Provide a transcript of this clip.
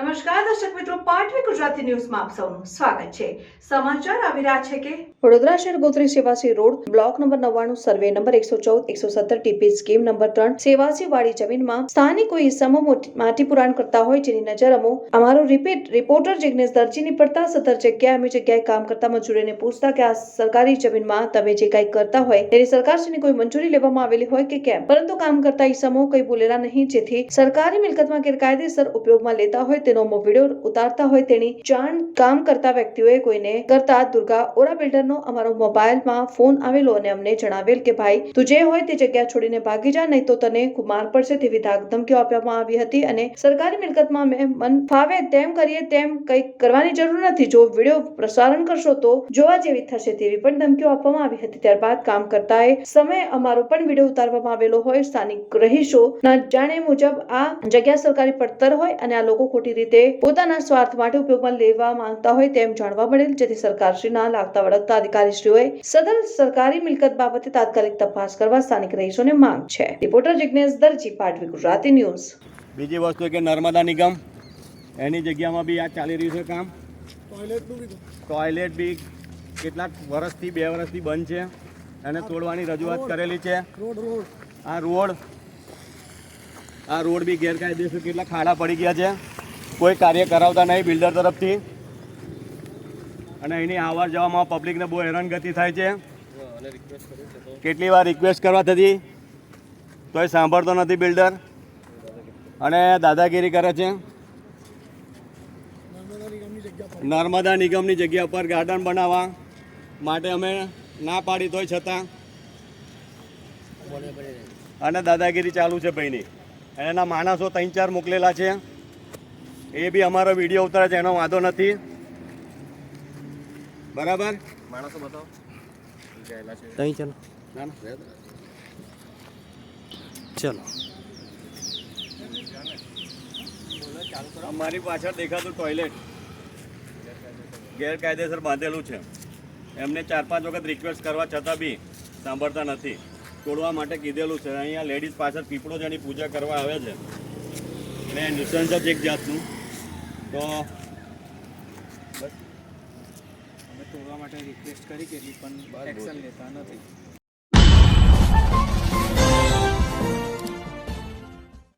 નમસ્કાર, દર્શક મિત્રો, પાટવી ગુજરાતી ન્યૂઝમાં આપ સૌનું સ્વાગત છે. સમાચાર આવી રહ્યા છે કે વડોદરા શહેર Gotri Sevasi road, block number નવ્વાણું, સર્વે નંબર એકસો ચૌદ, એકસો સત્તર, ટીપી સ્કીમ નંબર ત્રણ સેવાસી વાળી જમીનમાં સ્થાનિક ઇસમો માટી પુરાણ કરતા હોય જેની નજર અમો અમારો રિપીટ, રિપોર્ટર જિજ્ઞેશ દરજીની પડતા સત્તર જગ્યાએ અમે જગ્યાએ કામ કરતા મજૂરોને પૂછતા કે આ સરકારી જમીનમાં તમે જે કાંઈ કરતા હોય, તેની સરકારશ્રીની કોઈ મંજૂરી લેવામાં આવેલી હોય કે કેમ? પરંતુ કામ કરતા ઇસમો કંઈ બોલેલા નહીં, જેથી સરકારી મિલકતમાં ગેરકાયદેસર ઉપયોગમાં લેતા હોય તેનો અમો વીડિયો ઉતારતા હોય તેની જાણ કામ કરતા વ્યક્તિઓએ કોઈને કરતા દુર્ગા ઓરા બિલ્ડરનો અમારો મોબાઈલમાં ફોન આવેલો અને અમને જણાવેલ કે, ભાઈ, તું જે હોય તે જગ્યા છોડીને ભાગી જા, નહીં તો તને ખૂબ માર પડશે તેવી ધાક આપવામાં આવી હતી અને સરકારી મિલકતમાં મેં મન ફાવે તેમ કરીએ તેમ કંઈક કરવાની જરૂર નથી. જો વીડિયો પ્રસારણ કરશો તો જોવા જેવી થશે તેવી પણ ધમકીઓ આપવામાં આવી હતી. ત્યારબાદ કામ કરતાએ સમય અમારો પણ વીડિયો ઉતારવામાં આવેલો હોય. સ્થાનિક રહીશો ના જાણે મુજબ આ જગ્યા સરકારી પડતર હોય અને આ લોકો ખોટી રીતે પોતાના સ્વાર્થ માટે ઉપયોગમાં લેવા માંગતા હોય તેમ જાણવા મળેલ જેથી સરકારશ્રીના લાગતા વળગતા અધિકારીશ્રીઓએ સદર સરકારી મિલકત બાબતે તાત્કાલિક તપાસ કરવા સ્થાનિક રહીશોને માંગ છે. Reporter Jignesh Darji પાટવી Gujarati news. બીજી વસ્તુ કે નર્મદા નિગમ એની જગ્યામાં બી આ ચાલી રહ્યું છે કામ. ટોયલેટ બી. કેટલાક વર્ષથી બે વર્ષથી બંધ છે એને તોડવાની રજૂઆત કરેલી છે. આ રોડ આ રોડ બી ગેરકાયદેસર કેટલા ખાડા પડી ગયા છે. કોઈ કાર્ય કરાવતા નહીં બિલ્ડર તરફથી. અને એની આવવા જવામાં પબ્લિકને બહુ હેરાનગતિ થાય છે. કેટલી વાર રિક્વેસ્ટ કરવા થતી? તોય સાંભળતો નથી બિલ્ડર. અને દાદાગીરી કરે છે. નર્મદા નિગમની જગ્યા પર ગાર્ડન બનાવવા માટે અમે ના પાડી તોય છતાં. અને દાદાગીરી ચાલુ છે ભાઈની. એના માણસો ત્રણ ચાર મોકલેલા છે. એ બી અમારો વીડિયો ઉતારે છે એનો વાંધો નથી. બરાબર? માણસો બતાવો. તઈ ચાલો. ચલો. અમારી પાછળ દેખાતું ટોયલેટ ગેરકાયદેસર બાંધેલું છે. એમને ચાર પાંચ વખત રિક્વેસ્ટ કરવા છતાં બી સાંભળતા નથી. તોડવા માટે કીધેલું છે. અહીંયા લેડીઝ પાછળ પીપળો જેની પૂજા કરવા આવે છે. ને નુસંસ જ એક જાતનું તો અમે તોડવા માટે રિક્વેસ્ટ કરી કેટલી પણ એક્શન લેતા નથી.